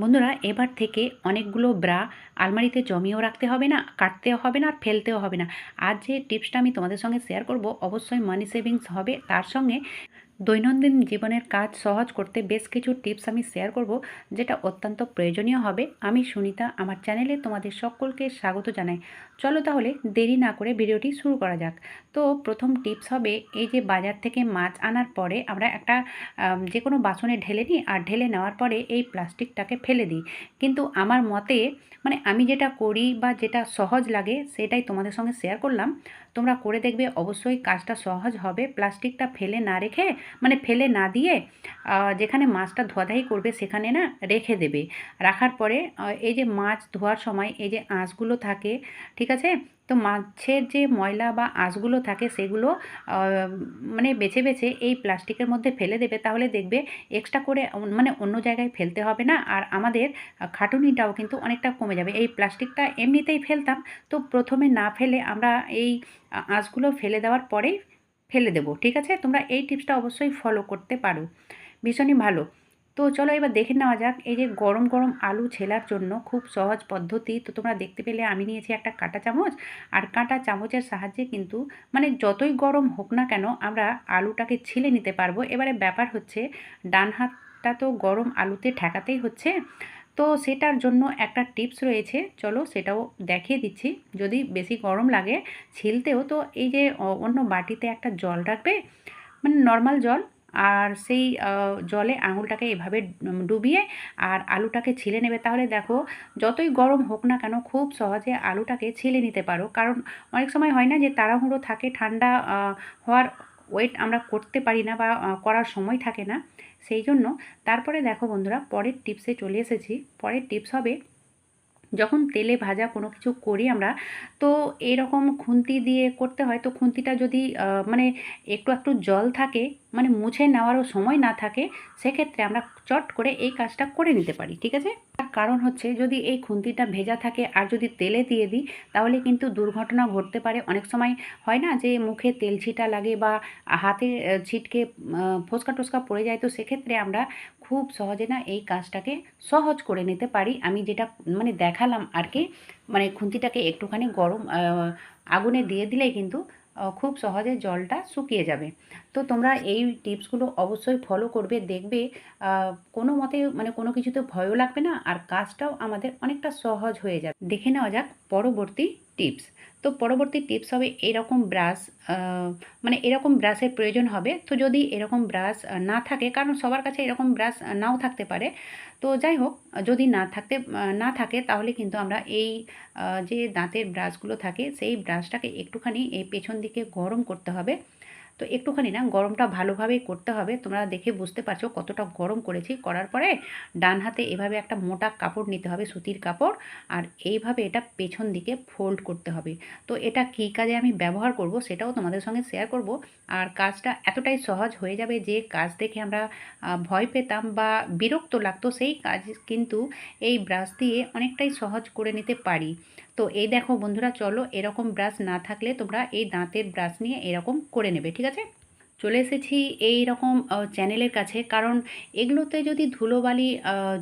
বন্ধুরা, এবার থেকে অনেকগুলো ব্রা আলমারিতে জমিয়েও রাখতে হবে না, কাটতেও হবে না আর ফেলতেও হবে না। আর যে টিপসটা আমি তোমাদের সঙ্গে শেয়ার করব, অবশ্যই মানি সেভিংস হবে। তার সঙ্গে দৈনন্দিন জীবনের কাজ সহজ করতে বেশ কিছু টিপস আমি শেয়ার করব, যেটা অত্যন্ত প্রয়োজনীয় হবে। আমি সুনিতা, আমার চ্যানেলে তোমাদের সকলকে স্বাগত জানাই। চলো তাহলে দেরি না করে ভিডিওটি শুরু করা যাক। তো প্রথম টিপস হবে, এই যে বাজার থেকে মাছ আনার পরে আমরা একটা যে কোনো বাসনে ঢেলে নিই আর ঢেলে নেওয়ার পরে এই প্লাস্টিকটাকে ফেলে দিই। কিন্তু আমার মতে মানে আমি যেটা করি বা যেটা সহজ লাগে সেটাই তোমাদের সঙ্গে শেয়ার করলাম। তোমরা করে দেখবে, অবশ্যই কাজটা সহজ হবে। প্লাস্টিকটা ফেলে না রেখে মানে ফেলে না দিয়ে যেখানে মাছটা ধোয়াধাই করবে, সেখানে না রেখে দেবে। রাখার পরে এই যে মাছ ধোয়ার সময় এই যে আঁশগুলো থাকে, ঠিক আছে? তো মাছের যে ময়লা বা আঁশগুলো থাকে সেগুলো মানে বেছে বেছে এই প্লাস্টিকের মধ্যে ফেলে দেবে, তাহলে দেখবে এক্সট্রা করে মানে অন্য জায়গায় ফেলতে হবে না। আর আমাদের খাটুনিটাও কিন্তু অনেকটা কমে যাবে। এই প্লাস্টিকটা এমনিতেই ফেলতাম, তো প্রথমে না ফেলে আমরা এই আঁশগুলো ফেলে দেওয়ার পরেই ফেলে দেবো, ঠিক আছে? তোমরা এই টিপসটা অবশ্যই ফলো করতে পারো। ভীষণই ভালো। তো চলো এবার দেখে নেওয়া যাক, এই যে গরম গরম আলু ছেলার জন্য খুব সহজ পদ্ধতি। তো তোমরা দেখতে পেলে আমি নিয়েছি একটা কাঁটা চামচ, আর কাঁটা চামচের সাহায্যে কিন্তু মানে যতই গরম হোক না কেন আমরা আলুটাকে ছিলে নিতে পারব। এবারে ব্যাপার হচ্ছে, ডান হাতটা তো গরম আলুতে ঠেকাতেই হচ্ছে। তো সেটার জন্য একটা টিপস রয়েছে, চলো সেটাও দেখিয়ে দিচ্ছি। যদি বেশি গরম লাগে ছিলতেও, তো এই যে অন্য বাটিতে একটা জল রাখবে মানে নর্মাল জল আর সেই জলে আঙুলটাকে এভাবে ডুবিয়ে আর আলুটাকে ছিলে নেবে। তাহলে দেখো, যতই গরম হোক না কেন, খুব সহজে আলুটাকে ছিলে নিতে পারো। কারণ অনেক সময় হয় না যে, তাড়াহুড়ো থাকে, ঠান্ডা হওয়ার ওয়েট আমরা করতে পারি না বা করার সময় থাকে না। সেই জন্য তারপরে দেখো বন্ধুরা, পরের টিপসে চলে এসেছি। পরের টিপস হবে, যখন তেলে ভাজা কোনো কিছু করি আমরা, তো এরকম খুন্তি দিয়ে করতে হয়। তো খুন্তিটা যদি মানে একটু একটু জল থাকে মানে মুছে নেওয়ারও সময় না থাকে, সেক্ষেত্রে আমরা চট করে এই কাজটা করে নিতে পারি, ঠিক আছে? তার কারণ হচ্ছে যদি এই খুন্তিটা ভেজা থাকে আর যদি তেলে দিয়ে দিই, তাহলে কিন্তু দুর্ঘটনা ঘটতে পারে। অনেক সময় হয় না যে মুখে তেল ছিটা লাগে বা হাতে ছিটকে ফোসকা টোসকা পড়ে যায়, তো সেক্ষেত্রে আমরা খুব সহজে না এই কাজটাকে সহজ করে নিতে পারি। আমি যেটা মানে দেখালাম আর কি মানে খুন্তিটাকে একটুখানি গরম আগুনে দিয়ে দিলেই কিন্তু খুব সহজে জলটা শুকিয়ে যাবে। তো তোমরা এই টিপসগুলো অবশ্যই ফলো করবে, দেখবে কোনো মতে মানে কোনো কিছুতে ভয়ও লাগবে না, আর কাজটাও আমাদের অনেকটা সহজ হয়ে যাবে। দেখে নেওয়া যাক পরবর্তী টিপস তো পরবর্তী টিপস হবে এরকম ব্রাশ মানে এরকম ব্রাশের প্রয়োজন হবে। তো যদি এরকম ব্রাশ না থাকে, কারণ সবার কাছে এরকম ব্রাশ নাও থাকতে পারে। তো যাই হোক যদি না থাকতে না থাকে, তাহলে কিন্তু আমরা এই যে দাঁতের ব্রাশগুলো থাকে, সেই ব্রাশটাকে একটুখানি এই পেছন দিকে গরম করতে হবে। তো একটুখানি না গরমটা ভালোভাবেই করতে হবে। তোমরা দেখে বুঝতে পারছ কতটা গরম করেছি। করার পরে ডান হাতে এভাবে একটা মোটা কাপড় নিতে হবে, সুতির কাপড়। আর এইভাবে এটা পেছন দিকে ফোল্ড করতে হবে। তো এটা কী কাজে আমি ব্যবহার করব সেটাও তোমাদের সঙ্গে শেয়ার করব। আর কাজটা এতটাই সহজ হয়ে যাবে যে কাজ দেখে আমরা ভয় পেতাম বা বিরক্ত লাগতো সেই কাজ কিন্তু এই ব্রাশ দিয়ে অনেকটাই সহজ করে নিতে পারি। তো এই দেখো বন্ধুরা, চলো এরকম ব্রাশ না থাকলে তোমরা এই দাঁতের ব্রাশ নিয়ে এরকম করে নেবে, ঠিক আছে? চলে এসেছি এই রকম চ্যানেলের কাছে। কারণ এগুলোতে যদি ধুলোবালি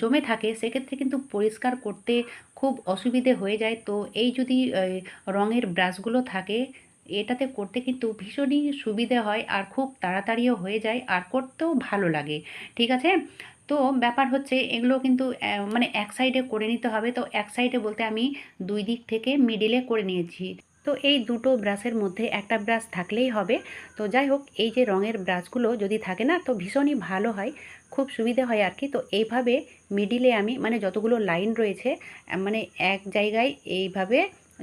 জমে থাকে, সেক্ষেত্রে কিন্তু পরিষ্কার করতে খুব অসুবিধে হয়ে যায়। তো এই যদি রঙের ব্রাশগুলো থাকে এটাতে করতে কিন্তু ভীষণই সুবিধে হয় আর খুব তাড়াতাড়িও হয়ে যায় আর করতেও ভালো লাগে, ঠিক আছে? তো ব্যাপার হচ্ছে এগুলো কিন্তু মানে এক সাইডে করে নিতে হবে। তো এক সাইডে বলতে আমি দুই দিক থেকে মিডিলে করে নিয়েছি। তো এই দুটো ব্রাশের মধ্যে একটা ব্রাশ থাকলেই হবে। তো যাই হোক, এই যে রঙের ব্রাশগুলো যদি থাকে না, তো ভীষণই ভালো হয়, খুব সুবিধে হয় আর কি। তো এইভাবে মিডিলে আমি মানে যতগুলো লাইন রয়েছে মানে এক জায়গায় এইভাবে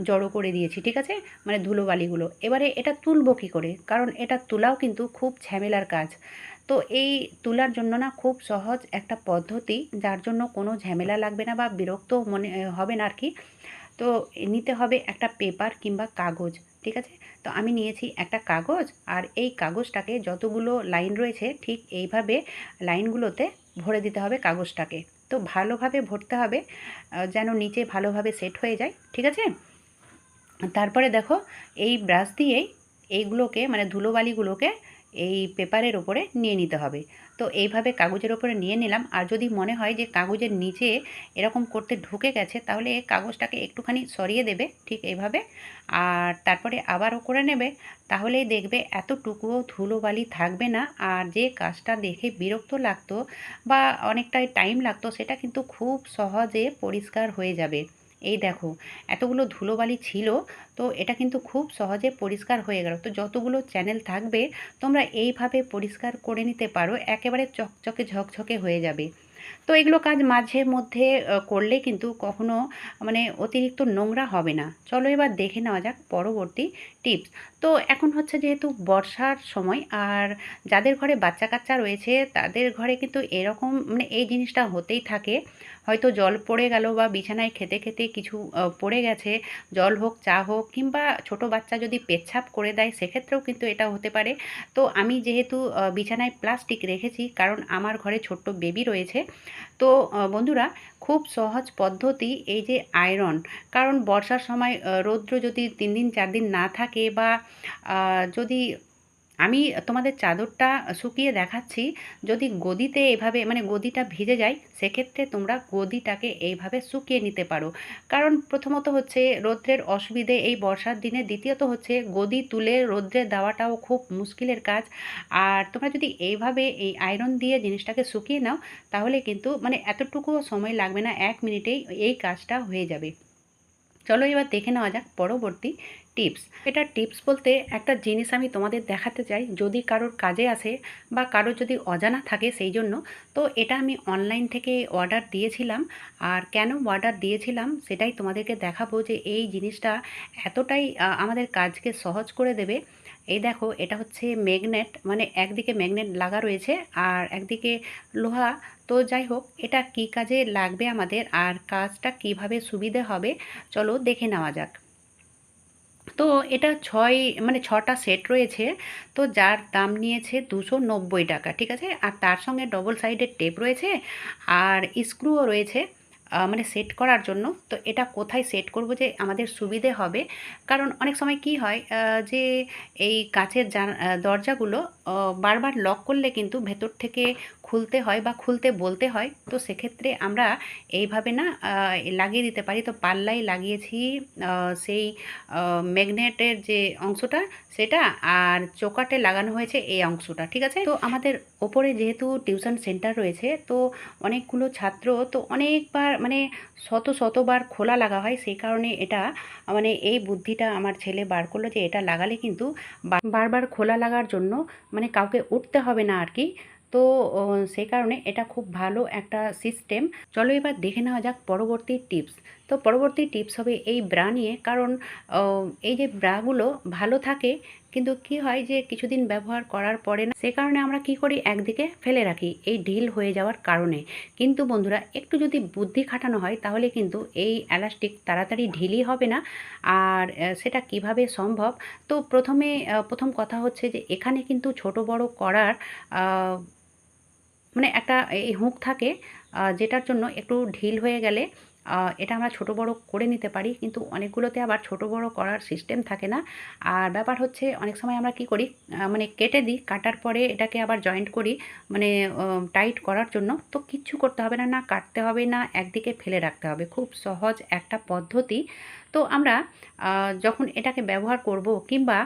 জড়ো করে দিয়েছি, ঠিক আছে? মানে ধুলোবালিগুলো। এবারে এটা তুলবো কী করে? কারণ এটা তোলাও কিন্তু খুব ঝামেলার কাজ। তো এই তোলার জন্য না খুব সহজ একটা পদ্ধতি, যার জন্য কোনো ঝামেলা লাগবে না বা বিরক্ত মনে হবে না আর কি তো নিতে হবে একটা পেপার কিংবা কাগজ, ঠিক আছে? তো আমি নিয়েছি একটা কাগজ, আর এই কাগজটাকে যতগুলো লাইন রয়েছে, ঠিক এইভাবে লাইনগুলোতে ভরে দিতে হবে কাগজটাকে। তো ভালোভাবে ভরতে হবে যেন নিচে ভালোভাবে সেট হয়ে যায়, ঠিক আছে? তারপরে দেখো, এই ব্রাশ দিয়েই এইগুলোকে মানে ধুলোবালিগুলোকে এই পেপারের ওপরে নিয়ে নিতে হবে। তো এইভাবে কাগজের ওপরে নিয়ে নিলাম। আর যদি মনে হয় যে কাগজের নিচে এরকম করতে ঢুকে গেছে, তাহলে কাগজটাকে একটুখানি সরিয়ে দেবে ঠিক এইভাবে। আর তারপরে আবারও করে নেবে। তাহলেই দেখবে এতটুকুও ধুলোবালি থাকবে না। আর যে কাজটা দেখে বিরক্ত লাগতো বা অনেকটাই টাইম লাগতো, সেটা কিন্তু খুব সহজে পরিষ্কার হয়ে যাবে। এই দেখো, এতগুলো ধুলোবালি ছিল, তো এটা কিন্তু খুব সহজে পরিষ্কার হয়ে গেল। তো যতগুলো চ্যানেল থাকবে, তোমরা এইভাবে পরিষ্কার করে নিতে পারো, একেবারে চকচকে ঝকঝকে হয়ে যাবে। তো এগুলো কাজ মাঝে মধ্যে করলে কিন্তু কখনো মানে অতিরিক্ত নোংরা হবে না। চলো এবার দেখে নেওয়া যাক পরবর্তী টিপস তো এখন হচ্ছে যেহেতু বর্ষার সময় আর যাদের ঘরে বাচ্চা কাচ্চা রয়েছে, তাদের ঘরে কিন্তু এরকম মানে এই জিনিসটা হতেই থাকে। হয়তো জল পড়ে গেল বা বিছানায় খেতে খেতে কিছু পড়ে গেছে, জল হোক, চা হোক কিংবা ছোট বাচ্চা যদি পেচ্ছাপ করে দেয়, সেক্ষেত্রেও কিন্তু এটা হতে পারে। তো আমি যেহেতু বিছানায় প্লাস্টিক রেখেছি, কারণ আমার ঘরে ছোট্ট বেবি রয়েছে তো বন্ধুরা খুব সহজ পদ্ধতি এই যে আয়রন। কারণ বর্ষার সময় রৌদ্র যদি তিন দিন, চার দিন না থাকে বা যদি আমি তোমাদের চাদরটা শুকিয়ে দেখাচ্ছি। যদি গদিতে এভাবে মানে গদিটা ভিজে যায়, সেক্ষেত্রে তোমরা গদিটাকে এইভাবে শুকিয়ে নিতে পারো। কারণ প্রথমত হচ্ছে রৌদ্রের অসুবিধে এই বর্ষার দিনে, দ্বিতীয়ত হচ্ছে গদি তুলে রৌদ্রে দেওয়াটাও খুব মুশকিলের কাজ। আর তোমরা যদি এইভাবে এই আয়রন দিয়ে জিনিসটাকে শুকিয়ে নাও, তাহলে কিন্তু মানে এতটুকুও সময় লাগবে না, এক মিনিটেই এই কাজটা হয়ে যাবে। চলো এবার দেখে নেওয়া যাক পরবর্তী টিপস। এটা টিপস বলতে একটা জিনিস আমি তোমাদের দেখাতে চাই, যদি কারোর কাজে আসে বা কারোর যদি অজানা থাকে সেই জন্য। তো এটা আমি অনলাইন থেকে অর্ডার দিয়েছিলাম আর কেন অর্ডার দিয়েছিলাম সেটাই তোমাদেরকে দেখাবো যে এই জিনিসটা এতটাই আমাদের কাজকে সহজ করে দেবে। এই দেখো, এটা হচ্ছে ম্যাগনেট মানে একদিকে ম্যাগনেট লাগা রয়েছে আর একদিকে লোহা। তো যাই হোক, এটা কি কাজে লাগবে আমাদের আর কাজটা কীভাবে সুবিধে হবে? চলো দেখে নেওয়া যাক। তো এটা ছয় মানে ছটা সেট রয়েছে। তো যার দাম নিয়েছে দুশো নব্বই টাকা, ঠিক আছে? আর তার সঙ্গে ডবল সাইডের টেপ রয়েছে আর স্ক্রুও রয়েছে মানে সেট করার জন্য। তো এটা কোথায় সেট করব যে আমাদের সুবিধে হবে? কারণ অনেক সময় কি হয় যে এই কাছের দরজাগুলো বারবার লক করলে কিন্তু ভেতর থেকে খুলতে হয় বা খুলতে বলতে হয়, তো সেক্ষেত্রে আমরা এইভাবে না লাগিয়ে দিতে পারি। তো পাল্লাই লাগিয়েছি সেই ম্যাগনেটের যে অংশটা সেটা আর চোকাটে লাগানো হয়েছে এই অংশটা, ঠিক আছে? তো আমাদের ওপরে যেহেতু টিউশন সেন্টার রয়েছে, তো অনেকগুলো ছাত্র, তো অনেকবার মানে শত শতবার খোলা লাগা হয়। সেই কারণে এটা মানে এই বুদ্ধিটা আমার ছেলে বার করল যে এটা লাগালে কিন্তু বারবার খোলা লাগার জন্য মানে কাউকে উঠতে হবে না আর কি। তো সেই কারণে এটা খুব ভালো একটা সিস্টেম চলো এবার দেখে নেওয়া যাক পরবর্তী টিপস তো পরবর্তী টিপস হবে এই ব্রা নিয়ে। কারণ এই যে ব্রাগুলো ভালো থাকে, কিন্তু কি হয় যে কিছুদিন ব্যবহার করার পরে না, সে কারণে আমরা কি করি? একদিকে ফেলে রাখি, এই ঢিল হয়ে যাওয়ার কারণে। কিন্তু বন্ধুরা, একটু যদি বুদ্ধি খাটানো হয়, তাহলে কিন্তু এই এলাস্টিক তাড়াতাড়ি ঢিলই হবে না। আর সেটা কীভাবে সম্ভব? তো প্রথমে প্রথম কথা হচ্ছে যে, এখানে কিন্তু ছোট বড় করার মানে একটা এই হুঁক থাকে যেটার জন্য একটু ঢিল হয়ে গেলে এটা আমরা ছোট বড় করে নিতে পারি, কিন্তু অনেকগুলোতে আবার ছোট বড় করার সিস্টেম থাকে না। আর ব্যাপার হচ্ছে, অনেক সময় আমরা কি করি মানে কেটে দিই, কাটার পরে এটাকে আবার জয়েন্ট করি মানে টাইট করার জন্য। তো কিচ্ছু করতে হবে না না কাটতে হবে না, একদিকে ফেলে রাখতে হবে। খুব সহজ একটা পদ্ধতি। তো আমরা যখন এটাকে ব্যবহার করব কিংবা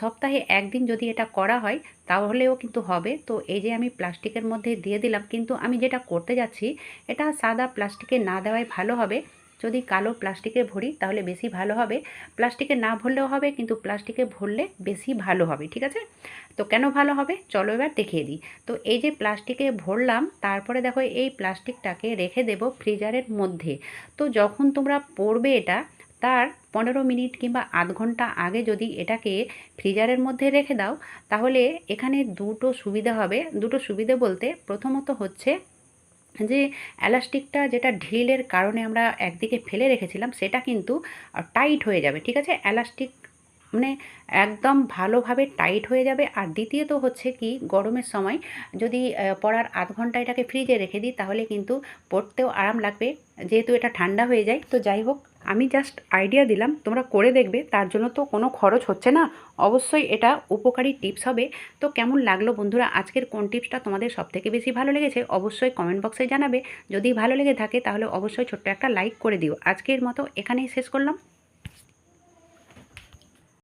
সপ্তাহে একদিন যদি এটা করা হয়, তাহলেও কিন্তু হবে। তো এই যে আমি প্লাস্টিকের মধ্যে দিয়ে দিলাম, কিন্তু আমি যেটা করতে যাচ্ছি, এটা সাদা প্লাস্টিকে না দেওয়াই ভালো হবে। যদি কালো প্লাস্টিকে ভরি, তাহলে বেশি ভালো হবে। প্লাস্টিকে না ভরলেও হবে, কিন্তু প্লাস্টিকে ভরলে বেশি ভালো হবে, ঠিক আছে? তো কেন ভালো হবে? চলো এবার দেখিয়ে দিই। তো এই যে প্লাস্টিকে ভরলাম, তারপরে দেখো এই প্লাস্টিকটাকে রেখে দেব ফ্রিজারের মধ্যে। তো যখন তোমরা পড়বে এটা তার পনেরো মিনিট কিংবা আধ ঘণ্টা আগে যদি এটাকে ফ্রিজারের মধ্যে রেখে দাও, তাহলে এখানে দুটো সুবিধা হবে। দুটো সুবিধে বলতে প্রথমত হচ্ছে যে অ্যালাস্টিকটা যেটা ঢিলের কারণে আমরা একদিকে ফেলে রেখেছিলাম, সেটা কিন্তু টাইট হয়ে যাবে, ঠিক আছে? এলাস্টিক মানে একদম ভালোভাবে টাইট হয়ে যাবে। আর দ্বিতীয়ত হচ্ছে কি, গরমের সময় যদি পরার আধ ঘণ্টা এটাকে ফ্রিজে রেখে দিই, তাহলে কিন্তু পরতেও আরাম লাগবে। যেহেতু এটা ঠান্ডা হয়ে যায়, তো যাই হোক, আমি জাস্ট আইডিয়া দিলাম, তোমরা করে দেখবে, তার জন্য তো কোনো খরচ হচ্ছে না। অবশ্যই এটা উপকারী টিপস হবে। তো কেমন লাগল বন্ধুরা? আজকের কোন টিপসটা তোমাদের সবথেকে বেশি ভালো লেগেছে? অবশ্যই কমেন্ট বক্সে জানাবে। যদি ভালো লেগে থাকে, তাহলে অবশ্যই ছোট্ট একটা লাইক করে দিও। আজকের মতো এখানেই শেষ করলাম।